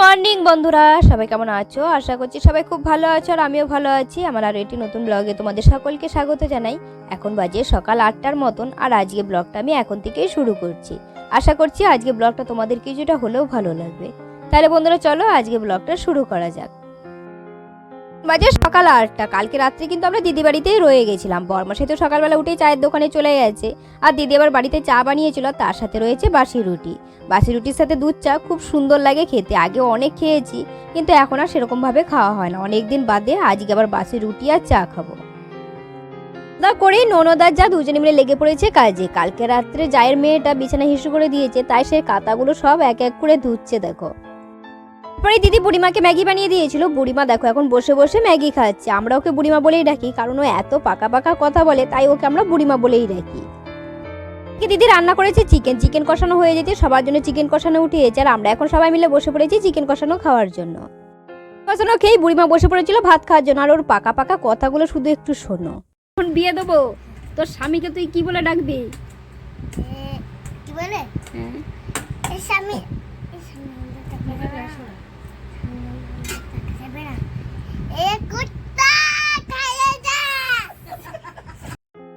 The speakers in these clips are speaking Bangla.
মর্নিং বন্ধুরা। সবাই কেমন আছো? আশা করছি সবাই খুব ভালো আছো আর আমিও ভালো আছি। আমার আর এটি নতুন ব্লগে তোমাদের সকলকে স্বাগত জানাই। এখন বাজে সকাল আটটার মতন আর আজকে ব্লগটা আমি এখন থেকেই শুরু করছি। আশা করছি আজকে ব্লগটা তোমাদের কিছুটা হলেও ভালো লাগবে। তাহলে বন্ধুরা, চলো আজকে ব্লগটা শুরু করা যাক। বাজে সকাল আটটা। কালকে রাত্রে কিন্তু আমরা দিদি বাড়িতেই রয়ে গেছিলাম। বর্মশাই তো সকালবেলা উঠে চায়ের দোকানে চলে গেছে। আর দিদি আবার বাড়িতে চা বানিয়েছিল তার সাথে রয়েছে বাসি রুটি। বাসি রুটির সাথে দুধ চা খুব সুন্দর লাগে খেতে। আগে অনেক খেয়েছি, কিন্তু এখন আর সেরকমভাবে খাওয়া হয় না। অনেক দিন বাদে আজকে আবার বাসি রুটি আর চা খাব। দা করেই ননদার যা দুজনে মিলে লেগে পড়েছে কাজে। কালকে রাত্রে জায়ের মেয়েটা বিছানা হিসু করে দিয়েছে, তাই সে কাতাগুলো সব এক এক করে ধুচ্ছে, দেখো। তারপরে দিদি বুড়িমাকে ম্যাগি বানিয়ে দিয়েছিল। বুড়িমা দেখো এখন বসে বসে ম্যাগি খাচ্ছে। আমরা ওকে বুড়িমা বলেই ডাকি কারণ ও এত পাকা পাকা কথা বলে তাই ওকে আমরা বুড়িমা বলেই ডাকি। আজকে দিদি রান্না করেছে চিকেন। চিকেন কষানো হয়ে যেতে সবার জন্য চিকেন কষানো উঠিয়েছে আর আমরা এখন সবাই মিলে বসে পড়েছি চিকেন কষানো খাওয়ার জন্য। কষানো খেয়েই বুড়িমা বসে পড়েছিল ভাত খাওয়ার জন্য আর ওর পাকা পাকা কথাগুলো শুধু একটু শোনো। এখন বিয়ে দেবো। তোর স্বামীকে তুই কি বলে ডাকবি? কি বলে? না। স্বামী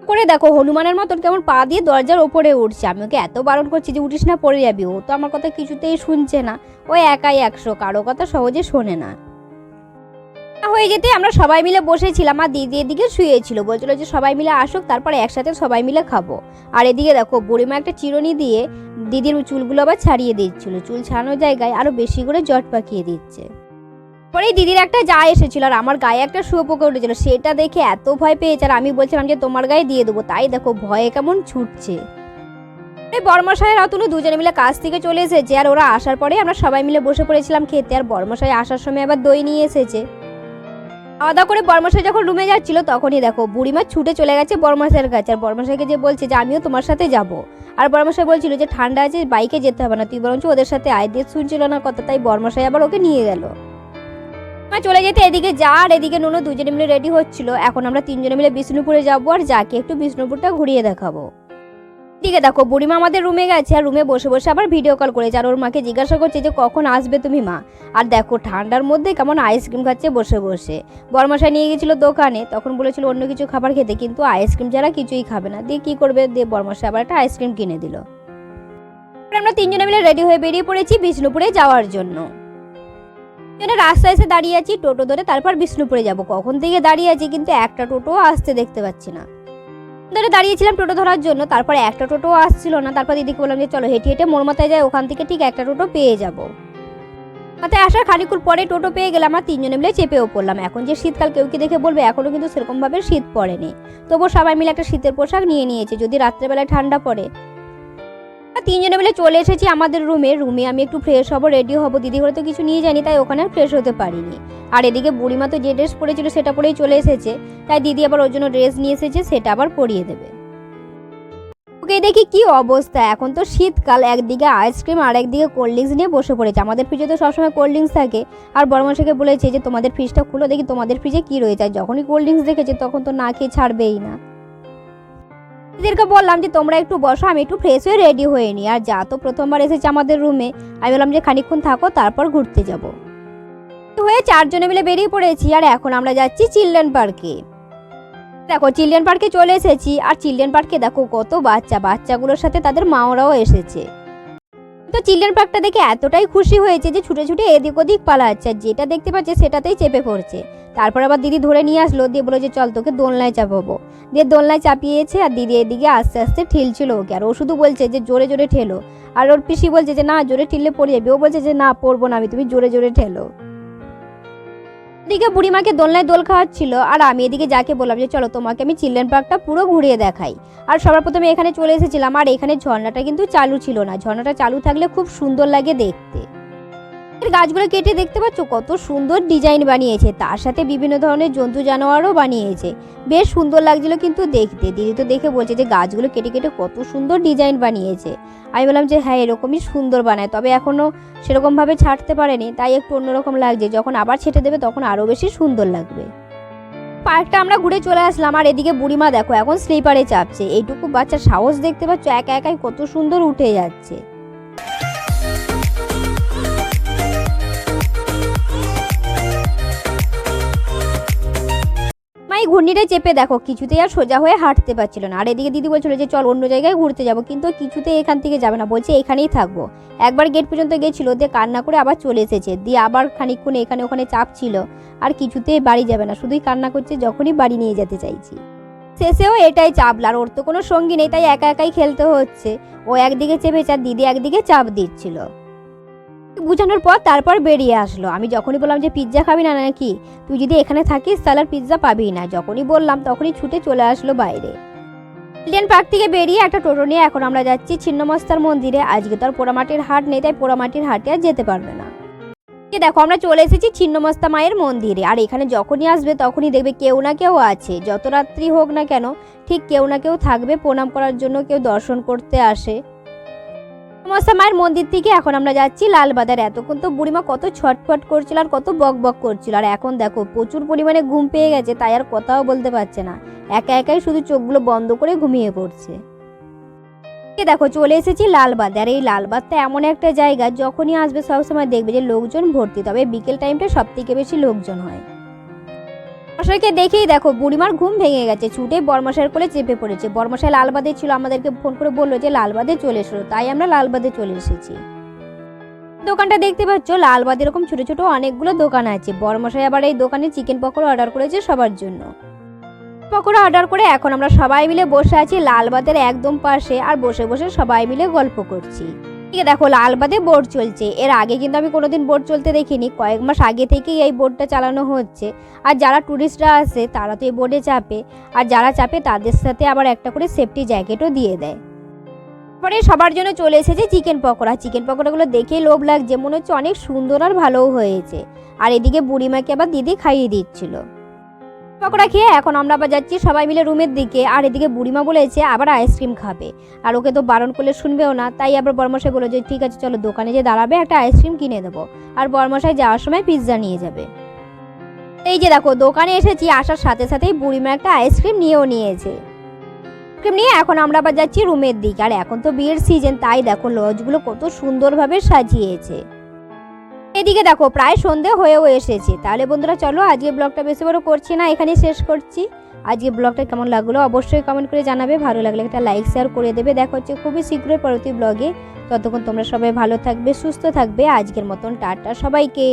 করে দেখো, হনুমানের মতন কেমন পা দিয়ে দরজার ওপরে উঠছে। আমি ওকে এত বারণ করছি যে উঠিস না, পড়ে যাবি। ও তো আমার কথা কিছুতেই শুনছে না। ও একাই একশো, কারও কথা সহজে শোনে না, হয়ে যেতে আমরা সবাই মিলে বসেছিলাম, আর দিদি এদিকে শুয়েছিল। বলছিল যে সবাই মিলে আসুক, তারপর একসাথে সবাই মিলে খাব। আর এদিকে দেখো, বুড়িমা একটা চিরুনি দিয়ে দিদির চুলগুলো আবার ছাড়িয়ে দিচ্ছিল। চুল ছাড়ানোর জায়গায় আরও বেশি করে জট পাকিয়ে দিচ্ছে। পরে দিদির একটা যা এসেছিল আর আমার গায়ে একটা শুয়োপোকা উঠেছিল, সেটা দেখে এত ভয় পেয়েছে আর আমি বলছিলাম যে তোমার গায়ে দিয়ে দেবো, তাই দেখো ভয়ে কেমন ছুটছে। বর্মশাই রাতুলু দুজনে মিলে কাজ থেকে চলে এসেছে আর ওরা আসার পরে আমরা সবাই মিলে বসে পড়েছিলাম খেতে আর বর্মশাই আসার সময় আবার দই নিয়ে এসেছে। দাওয়া করে বর্মশাই যখন রুমে যাচ্ছিল তখনই দেখো বুড়িমা ছুটে চলে গেছে বর্মশাইয়ের কাছে আর বর্মশাইকে যে বলছে যে আমিও তোমার সাথে যাব। আর বর্মশাই বলছিল যে ঠান্ডা আছে, বাইকে যেতে হবে না, তুই বরঞ্চ ওদের সাথে আয় দিয়ে শুনছিল না কথা, তাই বর্মশাই আবার ওকে নিয়ে গেল। মা চলে যেতে এদিকে যা, আর এদিকে নুনু দুজনে মিলে রেডি হচ্ছিল। এখন আমরা তিনজনে মিলে বিষ্ণুপুরে যাব, আর যাকে একটু বিষ্ণুপুরটা ঘুরিয়ে দেখাবো। ঠিক দেখো, বুড়িমা আমাদের রুমে গেছে, আর রুমে বসে বসে আবার ভিডিও কল করেছে, আর ওর মাকে জিজ্ঞাসা করছে যে, কখন আসবে তুমি মা? আর দেখো, ঠান্ডার মধ্যে কেমন আইসক্রিম খাচ্ছে বসে বসে। বরমশাই নিয়ে গেছিল দোকানে, তখন বলেছিল অন্য কিছু খাবার খেতে, কিন্তু আইসক্রিম ছাড়া কিছুই খাবে না। দিয়ে কি করবে? দিয়ে বরমশাই আবার একটা আইসক্রিম কিনে দিল। আমরা তিনজনে মিলে রেডি হয়ে বেরিয়ে পড়েছি বিষ্ণুপুরে যাওয়ার জন্য। এখানে রাস্তায় এসে দাঁড়িয়ে আছি, টোটো ধরে তারপর বিষ্ণুপুরে যাব। কখন থেকে দাঁড়িয়ে আছি কিন্তু একটা টোটো আসতে দেখতে পাচ্ছি না। ধরে দাঁড়িয়েছিলাম টোটো ধরার জন্য, তারপর একটা টোটো আসছিল না। তারপর দিদিকে বললাম যে, চলো হেঁটে হেঁটে মোড় মাথায় যাই, ওখান থেকে ঠিক একটা টোটো পেয়ে যাব। মাথায় আসার খানিকুর পরে টোটো পেয়ে গেলাম, আমরা তিনজনে মিলে চেপেও পড়লাম। এখন যে শীতকাল কেউ কি দেখে বলবে? এখনও কিন্তু সেরকমভাবে শীত পড়েনি। তবুও সবাই মিলে একটা শীতের পোশাক নিয়ে নিয়েছে। যদি রাত্রেবেলায় ঠান্ডা পড়ে তিনজনে মিলে চলে এসেছি আমাদের রুমে। রুমে আমি একটু ফ্রেশ হব রেডি হব। দিদি ঘরে তো কিছু নিয়ে যাইনি তাই ওখানে ফ্রেশ হতে পারিনি। আর এদিকে বুড়িমা তো যে ড্রেস পরেছিল সেটা পরেই চলে এসেছে। তাই দিদি আবার ওর জন্য ড্রেস নিয়ে এসেছে, সেটা আবার পরিয়ে দেবে। ওকে, দেখি কি অবস্থা। এখন তো শীতকাল, একদিকে আইসক্রিম আর একদিকে কোল্ড ড্রিঙ্কস নিয়ে বসে পড়েছে। আমাদের ফ্রিজে তো সবসময় কোল্ড ড্রিঙ্কস থাকে। আর বড়মাসাকে বলেছে যে, তোমাদের ফ্রিজটা খুলো, দেখি তোমাদের ফ্রিজে কি রয়েছে। আর যখনই কোল্ড ড্রিঙ্কস দেখেছে, তখন তো না খেয়ে ছাড়বেই না। দিদিকে বললাম যে, তোমরা একটু বসো, আমি একটু ফ্রেশ হয়ে রেডি হয়ে নিই। আর যা তো প্রথমবার এসেছে আমাদের রুমে আমি বললাম যে, খানিকক্ষণ থাকো, তারপর ঘুরতে যাব। হয়ে চারজনে মিলে বেরিয়ে পড়েছি, আর এখন আমরা যাচ্ছি চিলড্রেন পার্কে। দেখো, চিলড্রেন পার্কে চলে এসেছি, আর চিলড্রেন পার্কে দেখো কত বাচ্চা, বাচ্চাগুলোর সাথে তাদের মাওরাও এসেছে। তো চিলড্রেন পার্কটা দেখে এতটাই খুশি হয়েছে যে ছুটে ছুটে এদিক ওদিক পালাচ্ছে। আর যেটা দেখতে পাচ্ছে সেটাতেই চেপে পড়ছে। তারপর আবার দিদি ধরে নিয়ে আসলো, দিয়ে বলো যে, চল তোকে দোলনায় চাপাবো। দিয়ে দোলনায় চাপিয়েছে, আর দিদি এদিকে আস্তে আস্তে ঠেলছিল ওকে। আর ও শুধু বলছে যে, জোরে জোরে ঠেলো। আর ওর পিসি বলছে যে, না, জোরে ঠেললে পড়ে যাবে। ও বলছে যে, না, পড়ব না আমি, তুমি জোরে জোরে ঠেলো। এদিকে বুড়িমাকে দোলনায় দোল খাওয়াচ্ছিল আর আমি এদিকে যাকে বললাম যে, চলো তোমাকে আমি চিলড্রেন পার্কটা পুরো ঘুরিয়ে দেখাই। আর সবার প্রথমে এখানে চলে এসেছিলাম আর এখানে ঝর্ণাটা কিন্তু চালু ছিল না। ঝর্ণাটা চালু থাকলে খুব সুন্দর লাগে দেখতে। এর গাছগুলো কেটে দেখতে পাচ্ছ? কত সুন্দর ডিজাইন বানিয়েছে। তার সাথে বিভিন্ন ধরনের জন্তু জানোয়ারও বানিয়েছে। বেশ সুন্দর লাগছিল কিন্তু দেখতে। দিদি তো দেখে বলছে যে গাছগুলো কেটে কেটে কত সুন্দর ডিজাইন বানিয়েছে। আমি বললাম যে হ্যাঁ এরকমই সুন্দর বানায়। তবে এখনও সেরকমভাবে ছাড়তে পারেনি। তাই একটু অন্যরকম লাগছে। যখন আবার ছেটে দেবে তখন আরও বেশি সুন্দর লাগবে। পার্কটা আমরা ঘুরে চলে আসলাম। আর এদিকে বুড়িমা দেখো, এখন স্লিপারে চাপছে। এইটুকু বাচ্চার সাহস দেখতে পাচ্ছ? একা একাই কত সুন্দর উঠে যাচ্ছে। এই ঘূর্ণিটা চেপে দেখো, কিছুতেই আর সোজা হয়ে হাঁটতে পারছিল না। আর এদিকে দিদি বলছিল যে, চল অন্য জায়গায় ঘুরতে যাব। কিন্তু ও কিছুতেই এখান থেকে যাবে না, বলছে, এখানেই থাকব। একবার গেট পর্যন্ত গেছিল, দিয়ে কান্না করে আবার চলে এসেছে। দিয়ে আবার খানিকক্ষণ এখানে ওখানে চাপ ছিল, আর কিছুতেই বাড়ি যাবে না। শুধুই কান্না করছে, যখনই বাড়ি নিয়ে যেতে চাইছি। শেষেও এটাই চাপল আর ওর তো কোনো সঙ্গী নেই, তাই একা একাই খেলতে হচ্ছে। ও একদিকে চেপেছে, আর দিদি একদিকে চাপ দিচ্ছিল। বুঝানোর পর তারপর বেরিয়ে আসলো। আমি যখনই বললাম যে, পিৎজা খাবি না নাকি? তুই যদি এখানে থাকিস, তাহলে আর পিৎজা পাবি না। যখনই বললাম, তখনই ছুটে চলে আসলো বাইরে। চিলড্রেন পার্ক থেকে বেরিয়ে একটা টোটো নিয়ে এখন আমরা যাচ্ছি ছিন্নমস্তার মন্দিরে। আজকে তো আর পোড়ামাটির হাট নেই, তাই পোড়ামাটির হাটে আর যেতে পারবে না। দেখো, আমরা চলে এসেছি ছিন্নমস্তা মায়ের মন্দিরে। আর এখানে যখনই আসবে, তখনই দেখবে কেউ না কেউ আছে। যত রাত্রি হোক না কেন, ঠিক কেউ না কেউ থাকবে, প্রণাম করার জন্য কেউ দর্শন করতে আসে। মস্তা মায়ের মন্দির থেকে এখন আমরা যাচ্ছি লালবাজার। এতক্ষণ তো বুড়িমা কত ছটফট করছিল আর কত বক বক করছিল। আর এখন দেখো, প্রচুর পরিমাণে ঘুম পেয়ে গেছে, তাই আর কথাও বলতে পারছে না। একা একাই শুধু চোখগুলো বন্ধ করে ঘুমিয়ে পড়ছে। দেখো, চলে এসেছি লালবাদ আর এই লালবাদটা এমন একটা জায়গা, যখনই আসবে সবসময় দেখবে যে লোকজন ভর্তি, তবে বিকেল টাইমটা সব থেকে বেশি লোকজন হয়। মশাইকে দেখেই দেখো, বুড়িমার ঘুম ভেঙে গেছে। ছুটে বর্মশাইয়ের কোলে চেপে পড়েছে। বর্মশাই লালবাদে ছিল, আমাদেরকে ফোন করে বলল যে লালবাদে চলে এসো। তাই আমরা লালবাদে চলে এসেছি। দোকানটা দেখতে পাচ্ছ, লালবাদ এরকম ছোট ছোট অনেকগুলো দোকান আছে। বর্মশাই আবার এই দোকানে চিকেন পকোড়া অর্ডার করেছে সবার জন্য। পকোড়া অর্ডার করে এখন আমরা সবাই মিলে বসে আছি লালবাদের একদম পাশে, আর বসে বসে সবাই মিলে গল্প করছি। আছে দেখো লালবাদে বোর্ড চলছে। এর আগে কিন্তু আমি কোনোদিন বোর্ড চলতে দেখিনি। কয়েক মাস আগে থেকেই এই বোর্ডটা চালানো হচ্ছে। আর যারা ট্যুরিস্টরা আসে তারা তো এই বোর্ডে চাপে। আর যারা চাপে, তাদের সাথে আবার একটা করে সেফটি জ্যাকেটও দিয়ে দেয়। পরে সবার জন্য চলে এসেছে চিকেন পকোড়া। চিকেন পকোড়াগুলো দেখেই লোভ লাগছে। মনে হচ্ছে অনেক সুন্দর আর ভালোও হয়েছে। আর এদিকে বুড়িমাকে আবার দিদি খাইয়ে দিচ্ছিল। পকোড়া খেয়ে এখন আমরা আবার যাচ্ছি সবাই মিলে রুমের দিকে। আর এদিকে বুড়িমা বলেছে, আবার আইসক্রিম খাবে। আর ওকে তো বারণ করলে শুনবেও না। তাই আবার বর্মশাই বলে যে, ঠিক আছে, চলো দোকানে যে দাঁড়াবে, একটা আইসক্রিম কিনে দেবো। আর বর্মশাই যাওয়ার সময় পিৎজা নিয়ে যাবে। এই যে দেখো, দোকানে এসেছি, আসার সাথে সাথেই বুড়িমা একটা আইসক্রিম নিয়েও নিয়েছে। আইসক্রিম নিয়ে এখন আমরা আবার যাচ্ছি রুমের দিকে। আর এখন তো বিয়ের সিজন তাই দেখো লজগুলো কত সুন্দরভাবে সাজিয়েছে। এদিকে দেখো, প্রায় সন্ধে হয়েও এসেছে। তাহলে বন্ধুরা, চলো আজকে ব্লগটা বেশি বড় করছি না, এখানেই শেষ করছি। আজকে ব্লগটা কেমন লাগল অবশ্যই কমেন্ট করে জানাবে। ভালো লাগলে একটা লাইক শেয়ার করে দেবে। দেখা হচ্ছে খুবই শীঘ্রই পরবর্তী ব্লগে। ততক্ষণ তোমরা সবাই ভালো থাকবে, সুস্থ থাকবে। আজকের মতন টাটা সবাইকে।